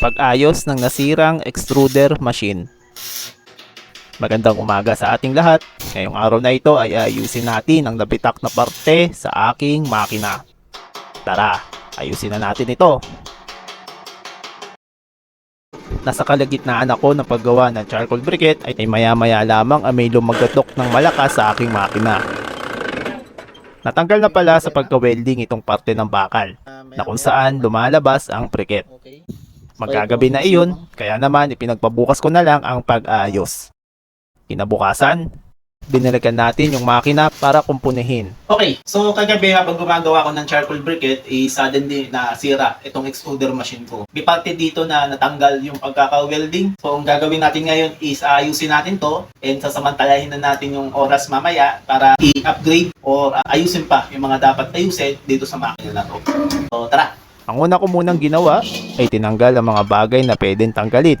pag-ayos ng nasirang extruder machine. Magandang umaga sa ating lahat. Ngayong araw na ito ay ayusin natin ang nabitak na parte sa aking makina. Tara, ayusin na natin ito. Nasa kalagitnaan ako ng paggawa ng charcoal briquette ay maya-maya lamang ay may lumagatok ng malakas sa aking makina. Natanggal na pala sa pagka-welding itong parte ng bakal na kung saan lumalabas ang briquette. Magkagabi na iyon, kaya naman ipinagpabukas ko na lang ang pag-aayos. Kinabukasan, dinalagan natin yung makina para kumpunihin. Okay, so kagabi habang gumagawa ko ng charcoal briquette, eh, suddenly nasira itong extruder machine ko. May parte dito na natanggal yung pagkaka-welding. So ang gagawin natin ngayon is ayusin natin to and sasamantalahin na natin yung oras mamaya para i-upgrade or uh, ayusin pa yung mga dapat ayusin dito sa makina na to. So tara! Ang una ko munang ginawa ay tinanggal ang mga bagay na pwedeng tanggalin.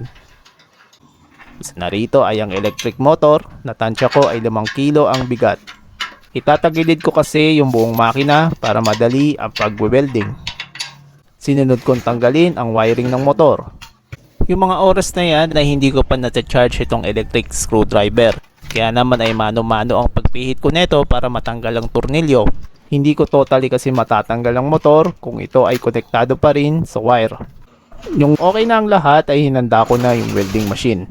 Isa na rito ay ang electric motor na tansya ko ay 5 kilo ang bigat. Itatagilid ko kasi yung buong makina para madali ang pag-welding. Sinunod kong tanggalin ang wiring ng motor. Yung mga oras na yan na hindi ko pa na-charge itong electric screwdriver. Kaya naman ay mano-mano ang pagpihit ko neto para matanggal ang tornilyo. Hindi ko totally kasi matatanggal ang motor kung ito ay konektado pa rin sa wire. Yung okay na ang lahat ay hinanda ko na yung welding machine.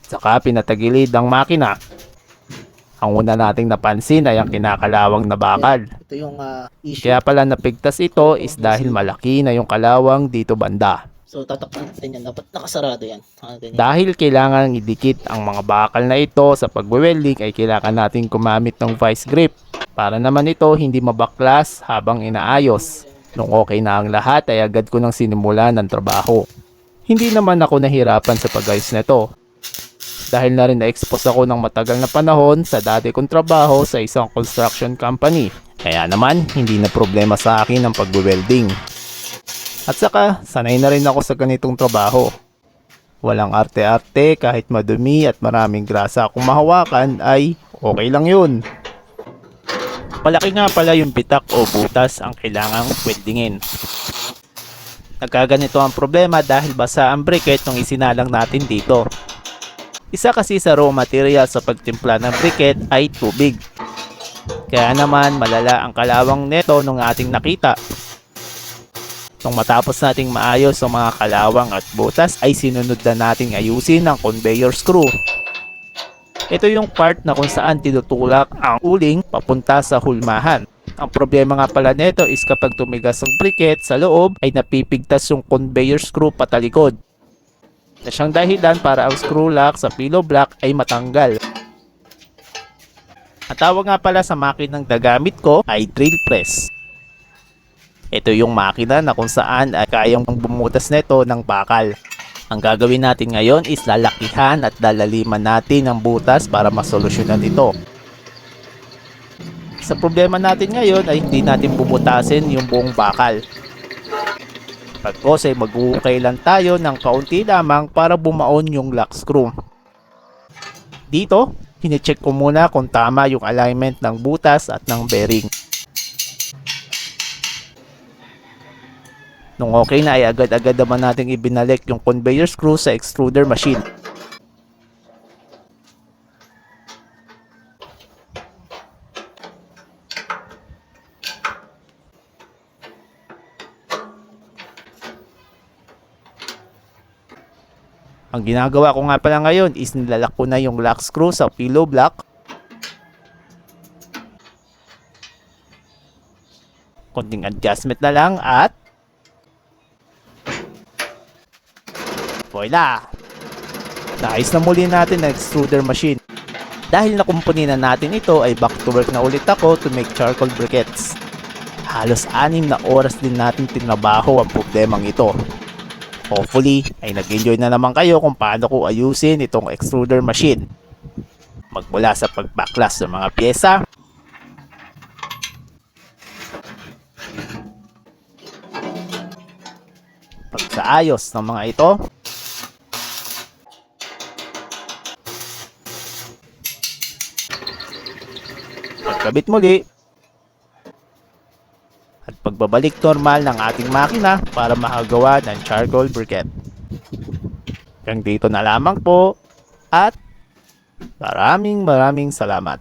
Saka pinatagilid ang makina. Ang una nating napansin ay ang kinakalawang na bakal. Ito yung uh, issue. Kaya pala napigtas ito is dahil malaki na yung kalawang dito banda. So tatakpan natin yan. Dapat nakasarado yan. Ah. Dahil kailangan idikit ang mga bakal na ito sa pagwe-welding ay kailangan natin gumamit ng vice grip para naman ito hindi mabaklas habang inaayos. Nung okay na ang lahat ay agad ko nang sinimula ng trabaho. Hindi naman ako nahirapan sa pag-ayos nito. Dahil na rin na-expose ako ng matagal na panahon sa dati kong trabaho sa isang construction company. Kaya naman, hindi na problema sa akin ang pagwe-welding. At saka, sanay na rin ako sa ganitong trabaho. Walang arte-arte kahit madumi at maraming grasa kung mahawakan ay okay lang yun. Palaki nga pala yung bitak o butas ang kailangang weldingin. Nagkaganito ang problema dahil basa ang briquette nung isinalang natin dito. Isa kasi sa raw material sa pagtimpla ng briquette ay tubig. Kaya naman malala ang kalawang neto nung ating nakita. Nung matapos nating maayos ang mga kalawang at butas ay sinunod na nating ayusin ang conveyor screw. Ito yung part na kung saan tinutulak ang uling papunta sa hulmahan. Ang problema nga pala nito is kapag tumigas ang briquette sa loob ay napipigtas yung conveyor screw patalikod. Na siyang dahilan para ang screw lock sa pillow block ay matanggal. Ang tawag nga pala sa makinang nagamit ko ay drill press. Ito yung makina na kung saan ay kayang bumutas nito ng bakal. Ang gagawin natin ngayon is lalakihan at lalaliman natin ang butas para masolusyonan ito. Sa problema natin ngayon ay hindi natin bubutasin yung buong bakal. Pagkos ay mag-uukay lang tayo ng kaunti lamang para bumaon yung lock screw. Dito, hinicheck ko muna kung tama yung alignment ng butas at ng bearing. Nung okay na ay agad-agad naman nating ibinalik yung conveyor screw sa extruder machine. Ang ginagawa ko nga pala ngayon is nilalak ko na yung lock screw sa pillow block. Konting adjustment na lang at Voila! Naayos na muli natin ang extruder machine. Dahil nakumpuni na natin ito ay back to work na ulit ako to make charcoal briquettes. Halos anim na oras din natin tinabaho ang problemang ito. Hopefully ay nag-enjoy na naman kayo kung paano ko ayusin itong extruder machine. Magmula sa pagbaklas ng mga pyesa, pagsaayos ng mga ito, pagkabit muli, at pagbabalik normal ng ating makina para makagawa ng charcoal briquette. Hanggang dito na lamang po at maraming maraming salamat.